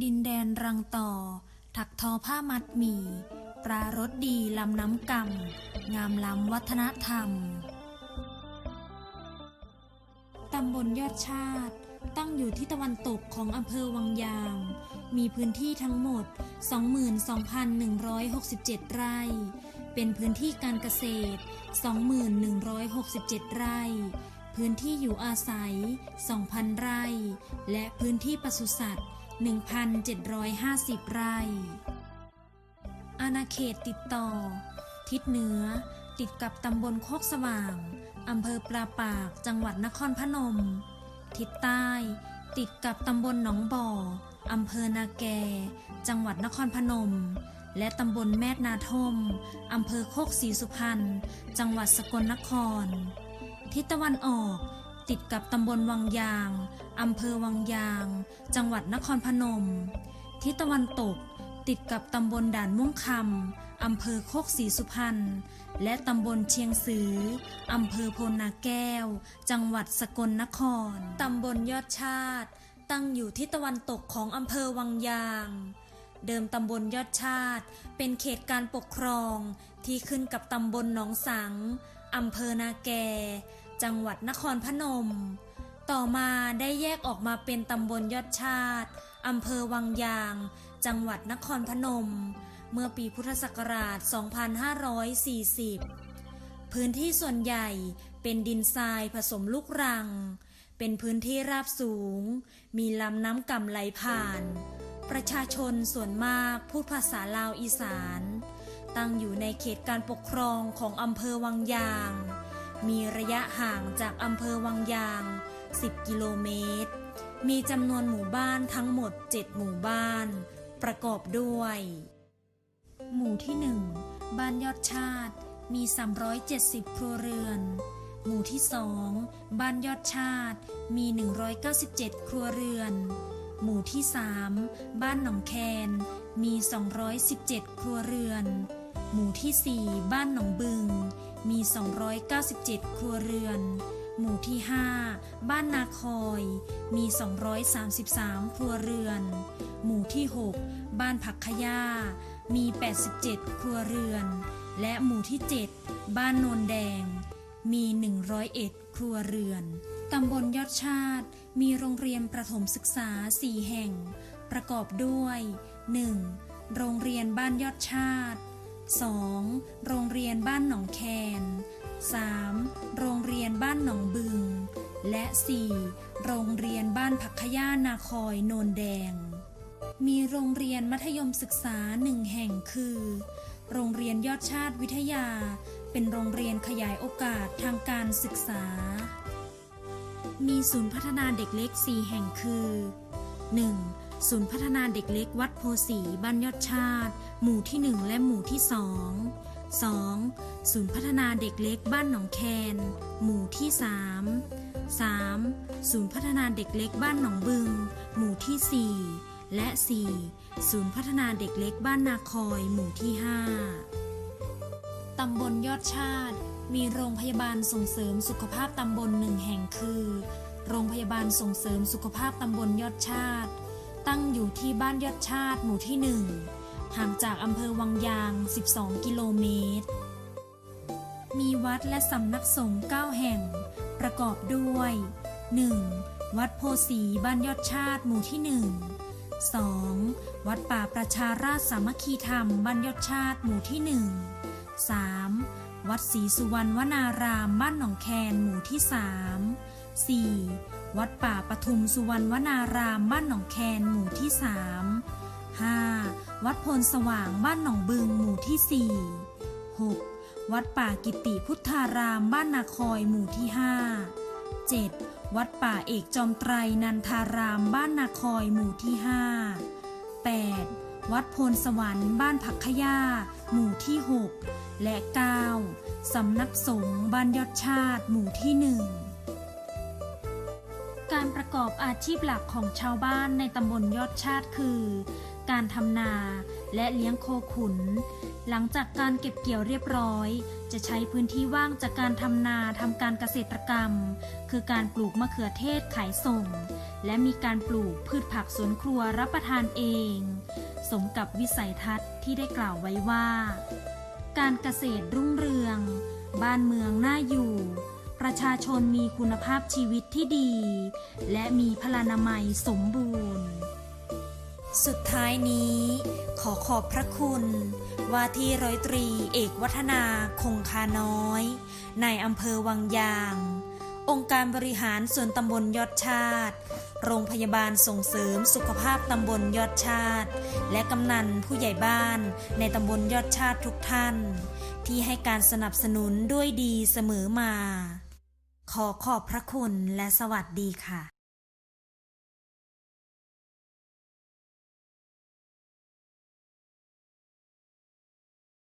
ดินแดนรังต่อ ถักทอผ้ามัดหมี่ ปรารสดีลำน้ำกำงามล้ำวัฒนธรรม ตำบลยอดชาติ ตั้งอยู่ที่ตะวันตกของอำเภอวังยาง มีพื้นที่ทั้งหมด 22,167 ไร่ เป็นพื้นที่การเกษตร 2,167 ไร่พื้นที่อยู่อาศัย 2,000 ไร่ และพื้นที่ปศุสัตว์ 1,750 ไร่ อาณาเขตติดต่อ ทิศเหนือ ติดกับตำบลโคกสว่าง อำเภอปลาปาก จังหวัดนครพนม ทิศใต้ ติดกับตำบลหนองบ่อ อำเภอนาแก จังหวัดนครพนม และตำบลแมดนาทม อำเภอโคกศรีสุพรรณ จังหวัดสกลนคร ทิศตะวันออก ติดกับตำบลวังยาง อำเภอวังยาง จังหวัดนครพนม ทิศตะวันตก ติดกับตำบลด่านม่วงคำอำเภอโคกศรีสุพรรณ และตำบลเชียงสือ อำเภอโพนาแก้ว จังหวัดสกลนคร ตำบลยอดชาติ ตั้งอยู่ที่ตะวันตกของอำเภอวังยางเดิมตำบลยอดชาติ เป็นเขตการปกครองที่ขึ้นกับตำบลหนองสัง อำเภอนาแก จังหวัดนครพนม ต่อมาได้แยกออกมาเป็นตำบลยอดชาติอำเภอวังยาง จังหวัดนครพนม เมื่อปีพุทธศักราช 2540 พื้นที่ส่วนใหญ่เป็นดินทรายผสมลูกรัง เป็นพื้นที่ราบสูง มีลำน้ำก่ำไหลผ่าน ประชาชนส่วนมากพูดภาษาลาวอีสาน ตั้งอยู่ในเขตการปกครองของอำเภอวังยาง มีระยะห่างจากอำเภอวังยาง 10 กิโลเมตร มีจำนวนหมู่บ้านทั้งหมด 7 หมู่บ้าน ประกอบด้วย หมู่ที่ 1 บ้านยอดชาติ มี 370 ครัวเรือน หมู่ที่ 2 บ้านยอดชาติ มี 197 ครัวเรือน หมู่ที่ 3 บ้านหนองแคน มี 217 ครัวเรือน หมู่ที่ 4 บ้านหนองบึง มี 297 ครัวเรือน หมู่ที่ 5 บ้านนาคอย มี 233 ครัวเรือน หมู่ที่ 6 บ้านผักขยามี 87 ครัวเรือน และหมู่ที่ 7 บ้านโนนแดง มี 101 ครัวเรือน ตำบลยอดชาติ มีโรงเรียนประถมศึกษา 4 แห่ง ประกอบด้วย 1. โรงเรียนบ้านยอดชาติ 2. โรงเรียนบ้านหนองแคน 3. โรงเรียนบ้านหนองบึง และ 4. โรงเรียนบ้านผักขย่านาคอยโนนแดง มีโรงเรียนมัธยมศึกษาหนึ่งแห่งคือ โรงเรียนยอดชาติวิทยา เป็นโรงเรียนขยายโอกาสทางการศึกษา มีศูนย์พัฒนาเด็กเล็ก 4 แห่งคือ 1. ศูนย์พัฒนาเด็กเล็กวัดโพสีบ้านยอดชาติ หมู่ที่ 1 และหมู่ที่ 2 2. ศูนย์พัฒนาเด็กเล็กบ้านหนองแคน หมู่ที่ 3 3. ศูนย์พัฒนาเด็กเล็กบ้านหนองบึง หมู่ที่ 4 และ 4. ศูนย์พัฒนาเด็กเล็กบ้านนาคอย หมู่ที่ 5 ตำบลยอดชาติ มีโรงพยาบาลส่งเสริมสุขภาพตำบลหนึ่งแห่งคือ โรงพยาบาลส่งเสริมสุขภาพตำบลยอดชาติ ตั้งอยู่ที่บ้านยอดชาติหมู่ที่1ห่างจากอำเภอวังยาง 12 กิโลเมตร มีวัดและสำนักสงฆ์9แห่ง ประกอบด้วย 1. วัดโพสีบ้านยอดชาติหมู่ที่1 2. วัดป่าประชาราชสามัคคีธรรมบ้านยอดชาติหมู่ที่1 3. วัดศรีสุวรรณวนารามบ้านหนองแคนหมู่ที่3 4. วัดป่าปทุมสุวรรณวนารามบ้านหนองแคนหมู่ที่ 3 5. วัดพลสว่างบ้านหนองบึงหมู่ที่ 4 6. วัดป่ากิติพุทธารามบ้านนาคอยหมู่ที่ 5 7. วัดป่าเอกจอมไตรนันทารามบ้านนาคอยหมู่ที่ 5 8. วัดพลสวรรค์บ้านผักขยาหมู่ที่ 6 และ 9. สำนักสงฆ์บ้านยอดชาติหมู่ที่1 การประกอบอาชีพหลักของชาวบ้านในตำบลยอดชาติคือ การทำนาและเลี้ยงโคขุน หลังจากการเก็บเกี่ยวเรียบร้อย จะใช้พื้นที่ว่างจากการทำนาทำการเกษตรกรรม คือการปลูกมะเขือเทศขายส่ง และมีการปลูกพืชผักสวนครัวรับประทานเอง สมกับวิสัยทัศน์ที่ได้กล่าวไว้ว่า การเกษตรรุ่งเรือง บ้านเมืองน่าอยู่ ประชาชนมีคุณภาพชีวิตที่ดี และมีพลานามัยสมบูรณ์ สุดท้ายนี้ขอขอบพระคุณ ว่าที่ร้อยตรีเอกวัฒนาคงคาน้อย ในายอำเภอวังยาง องค์การบริหารส่วนตำบลยอดชาติ โรงพยาบาลส่งเสริมสุขภาพตำบลยอดชาติ และกำนันผู้ใหญ่บ้านในตำบลยอดชาติทุกท่าน ที่ให้การสนับสนุนด้วยดีเสมอมา ขอขอบพระคุณและสวัสดีค่ะ